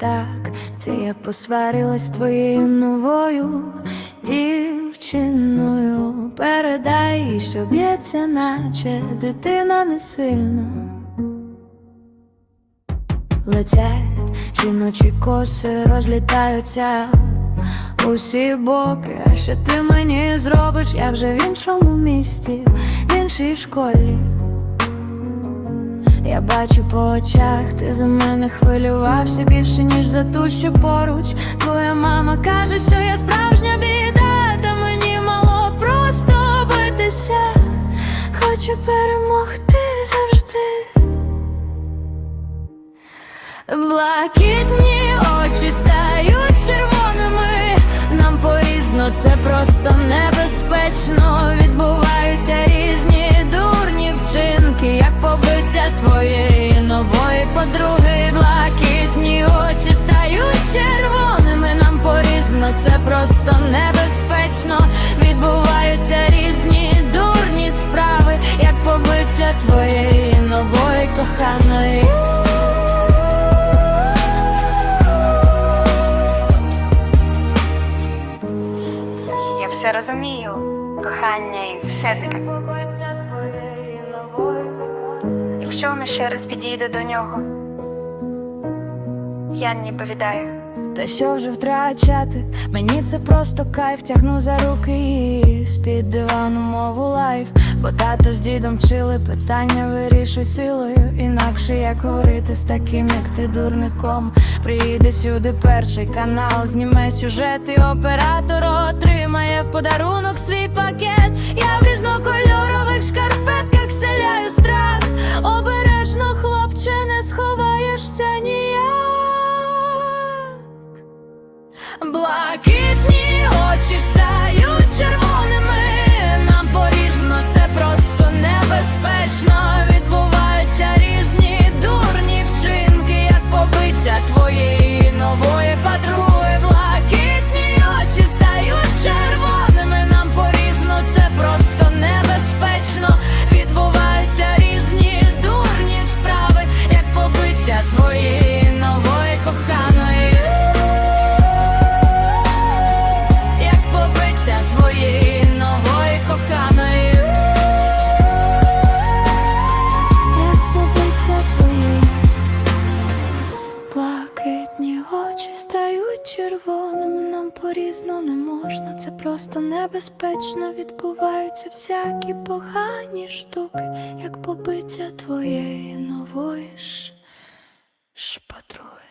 Так, це я посварилась з твоєю новою дівчиною. Передай, їй, що б'ється, наче дитина не сильно. Летять жіночі коси, розлітаються усі боки. А що ти мені зробиш? Я вже в іншому місті, в іншій школі. Бачу по очах, ти за мене хвилювався більше, ніж за ту, що поруч. Твоя мама каже, що я справжня біда, та мені мало просто битися. Хочу перемогти завжди. Блакитні очі стають червоними. Нам порізно це просто небезпечно. Відбуваються різні дурні подруги. Блакитні очі стають червоними. Нам порізно це просто небезпечно. Відбуваються різні дурні справи, як побиття твоєї нової коханої. Я все розумію, кохання і все таке. Вона ще раз підійде до нього, я не повідаю. Та що вже втрачати? Мені це просто кайф, тягну за руки і з-під дивану мову лайф. Бо тато з дідом вчили питання вирішуй силою. Інакше як говорити з таким, як ти дурником. Приїде сюди перший канал, зніме сюжет і оператор отримає в подарунок свій пакет. Я Блакитні очі стають червоними. Нам порізно це просто небезпечно. Порізно не можна, це просто небезпечно. Відбуваються всякі погані штуки, як побиття твоєї нової ж, подруги.